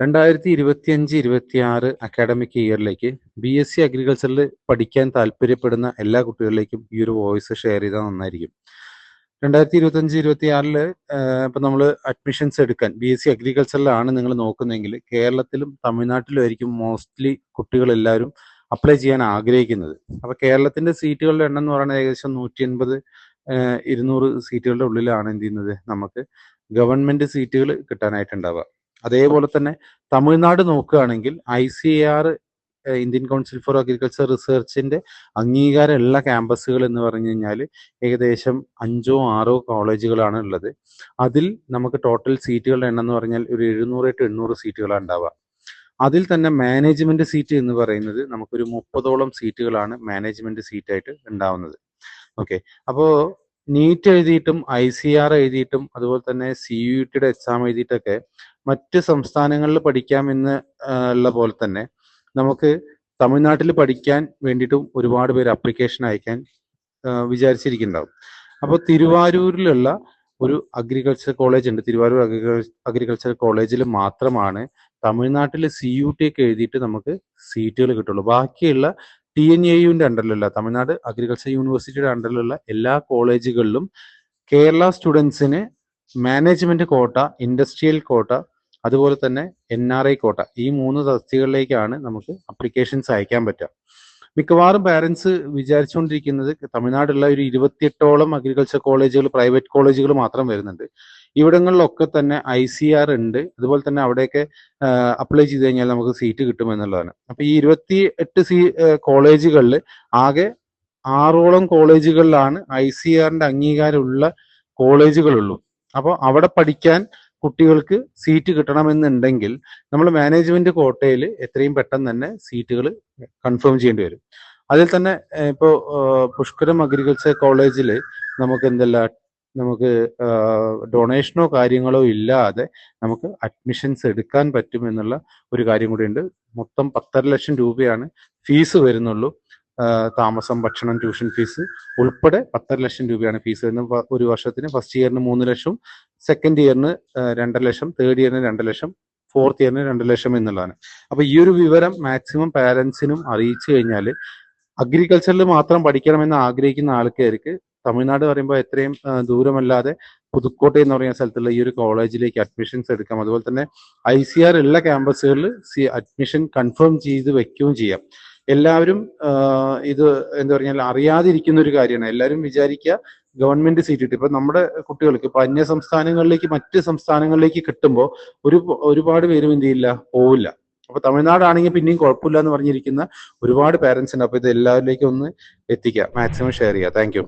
രണ്ടായിരത്തി ഇരുപത്തിയഞ്ച് ഇരുപത്തി ആറ് അക്കാഡമിക് ഇയറിലേക്ക് ബി എസ് സി അഗ്രികൾച്ചറിൽ പഠിക്കാൻ താല്പര്യപ്പെടുന്ന എല്ലാ കുട്ടികളിലേക്കും ഈ ഒരു വോയിസ് ഷെയർ ചെയ്താൽ നന്നായിരിക്കും. രണ്ടായിരത്തി ഇരുപത്തഞ്ച് ഇരുപത്തി ആറിൽ ഇപ്പൊ നമ്മൾ അഡ്മിഷൻസ് എടുക്കാൻ ബി എസ് സി അഗ്രികൾച്ചറിലാണ് നിങ്ങൾ നോക്കുന്നതെങ്കിൽ കേരളത്തിലും തമിഴ്നാട്ടിലും ആയിരിക്കും മോസ്റ്റ്ലി കുട്ടികളെല്ലാവരും അപ്ലൈ ചെയ്യാൻ ആഗ്രഹിക്കുന്നത്. അപ്പോൾ കേരളത്തിന്റെ സീറ്റുകളുടെ എണ്ണം എന്ന് പറയുന്നത് ഏകദേശം നൂറ്റി എൺപത് ഇരുന്നൂറ് സീറ്റുകളുടെ ഉള്ളിലാണ് എന്ത് ചെയ്യുന്നത് നമുക്ക് ഗവൺമെന്റ് സീറ്റുകൾ കിട്ടാനായിട്ടുണ്ടാവുക. അതേപോലെ തന്നെ തമിഴ്നാട് നോക്കുകയാണെങ്കിൽ I C R Indian council for agriculture റിസർച്ചിന്റെ അംഗീകാരമുള്ള ക്യാമ്പസുകൾ എന്ന് പറഞ്ഞു കഴിഞ്ഞാൽ ഏകദേശം അഞ്ചോ ആറോ കോളേജുകളാണ് ഉള്ളത്. അതിൽ നമുക്ക് ടോട്ടൽ സീറ്റുകളുടെ എണ്ണം എന്ന് പറഞ്ഞാൽ ഒരു എഴുന്നൂറ് ടു എണ്ണൂറ് സീറ്റുകളാണ് ഉണ്ടാവുക. അതിൽ തന്നെ മാനേജ്മെന്റ് സീറ്റ് എന്ന് പറയുന്നത് നമുക്കൊരു മുപ്പതോളം സീറ്റുകളാണ് മാനേജ്മെന്റ് സീറ്റായിട്ട് ഉണ്ടാവുന്നത്. ഓക്കെ അപ്പോൾ നീറ്റ് എഴുതിയിട്ടും ഐ സി ആർ എഴുതിയിട്ടും അതുപോലെ തന്നെ സി യു ടിയുടെ എക്സാം എഴുതിയിട്ടൊക്കെ മറ്റ് സംസ്ഥാനങ്ങളിൽ പഠിക്കാമെന്ന് ഉള്ള പോലെ തന്നെ നമുക്ക് തമിഴ്നാട്ടിൽ പഠിക്കാൻ വേണ്ടിയിട്ടും ഒരുപാട് പേര് അപ്ലിക്കേഷൻ അയക്കാൻ വിചാരിച്ചിരിക്കുന്നുണ്ടാവും. അപ്പോൾ തിരുവാരൂരിലുള്ള ഒരു അഗ്രികൾച്ചർ കോളേജ് ഉണ്ട്. തിരുവാരൂർ അഗ്രികൾച്ചർ കോളേജിൽ മാത്രമാണ് തമിഴ്നാട്ടിൽ സി യു ടി ഒക്കെ എഴുതിയിട്ട് നമുക്ക് സീറ്റുകൾ കിട്ടുള്ളൂ. ബാക്കിയുള്ള ടി എൻ എ യുവിന്റെ അണ്ടറിലുള്ള തമിഴ്നാട് അഗ്രികൾച്ചർ യൂണിവേഴ്സിറ്റിയുടെ അണ്ടറിലുള്ള എല്ലാ കോളേജുകളിലും കേരള സ്റ്റുഡൻസിന് മാനേജ്മെന്റ് കോട്ട ഇൻഡസ്ട്രിയൽ കോട്ട അതുപോലെ തന്നെ എൻ ആർ ഐ കോട്ട. ഈ മൂന്ന് തസ്തികളിലേക്കാണ് നമുക്ക് അപ്ലിക്കേഷൻസ് അയക്കാൻ പറ്റുക. മിക്കവാറും പാരൻസ് വിചാരിച്ചുകൊണ്ടിരിക്കുന്നത് തമിഴ്നാടുള്ള ഒരു ഇരുപത്തിയെട്ടോളം അഗ്രികൾച്ചർ കോളേജുകൾ പ്രൈവറ്റ് കോളേജുകൾ മാത്രം വരുന്നുണ്ട്. ഇവിടങ്ങളിലൊക്കെ തന്നെ ഐ സി ആർ ഉണ്ട്. അതുപോലെ തന്നെ അവിടെയൊക്കെ അപ്ലൈ ചെയ്ത് കഴിഞ്ഞാൽ നമുക്ക് സീറ്റ് കിട്ടും എന്നുള്ളതാണ്. അപ്പൊ ഈ ഇരുപത്തി എട്ട് സി കോളേജുകളിൽ ആകെ ആറോളം കോളേജുകളിലാണ് ഐ സി ആറിന്റെ അംഗീകാരമുള്ള കോളേജുകളുള്ളൂ അപ്പോൾ അവിടെ പഠിക്കാൻ കുട്ടികൾക്ക് സീറ്റ് കിട്ടണമെന്നുണ്ടെങ്കിൽ നമ്മൾ മാനേജ്മെന്റ് കോട്ടയിൽ എത്രയും പെട്ടെന്ന് തന്നെ സീറ്റുകൾ കൺഫേം ചെയ്യേണ്ടി വരും. അതിൽ തന്നെ ഇപ്പോൾ പുഷ്കരം അഗ്രികൾച്ചർ കോളേജിൽ നമുക്ക് എന്തല്ല നമുക്ക് ഡൊണേഷനോ കാര്യങ്ങളോ ഇല്ലാതെ നമുക്ക് അഡ്മിഷൻസ് എടുക്കാൻ പറ്റും എന്നുള്ള ഒരു കാര്യം കൂടി ഉണ്ട് മൊത്തം പത്തര ലക്ഷം രൂപയാണ് ഫീസ് വരുന്നുള്ളൂ. താമസം ഭക്ഷണം ട്യൂഷൻ ഫീസ് ഉൾപ്പെടെ പത്തര ലക്ഷം രൂപയാണ് ഫീസ് വരുന്നത്. ഒരു വർഷത്തിന് ഫസ്റ്റ് ഇയറിന് മൂന്ന് ലക്ഷം സെക്കൻഡ് ഇയറിന് രണ്ടര ലക്ഷം തേർഡ് ഇയറിന് രണ്ട് ലക്ഷം ഫോർത്ത് ഇയറിന് രണ്ട് ലക്ഷം എന്നുള്ളതാണ്. അപ്പൊ ഈ ഒരു വിവരം മാക്സിമം പാരന്റ്സിനും അറിയിച്ചു കഴിഞ്ഞാൽ അഗ്രികൾച്ചറിൽ മാത്രം പഠിക്കണമെന്ന് ആഗ്രഹിക്കുന്ന ആൾക്കാർക്ക് തമിഴ്നാട് പറയുമ്പോൾ എത്രയും ദൂരമല്ലാതെ പുതുക്കോട്ട എന്ന് പറയുന്ന സ്ഥലത്തുള്ള ഈ ഒരു കോളേജിലേക്ക് അഡ്മിഷൻസ് എടുക്കാം. അതുപോലെ തന്നെ ഐ സി ആർ ഉള്ള ക്യാമ്പസുകളിൽ അഡ്മിഷൻ കൺഫേം ചെയ്ത് വെക്കുകയും ചെയ്യാം. എല്ലാവരും ഇത് എന്താ പറഞ്ഞാൽ അറിയാതിരിക്കുന്ന ഒരു കാര്യമാണ്. എല്ലാവരും വിചാരിക്കുക ഗവൺമെന്റ് സീറ്റ് കിട്ടും ഇപ്പൊ നമ്മുടെ കുട്ടികൾക്ക് ഇപ്പൊ അന്യ സംസ്ഥാനങ്ങളിലേക്ക് മറ്റ് സംസ്ഥാനങ്ങളിലേക്ക് കിട്ടുമ്പോൾ ഒരു ഒരുപാട് പേരും എന്ത് ചെയ്യില്ല പോവില്ല. അപ്പൊ തമിഴ്നാടാണെങ്കിൽ പിന്നെയും കുഴപ്പമില്ല എന്ന് പറഞ്ഞിരിക്കുന്ന ഒരുപാട് പേരൻസ് ഉണ്ട്. അപ്പൊ ഇത് എല്ലാവരിലേക്കും ഒന്ന് എത്തിക്കുക. മാക്സിമം ഷെയർ ചെയ്യുക. താങ്ക്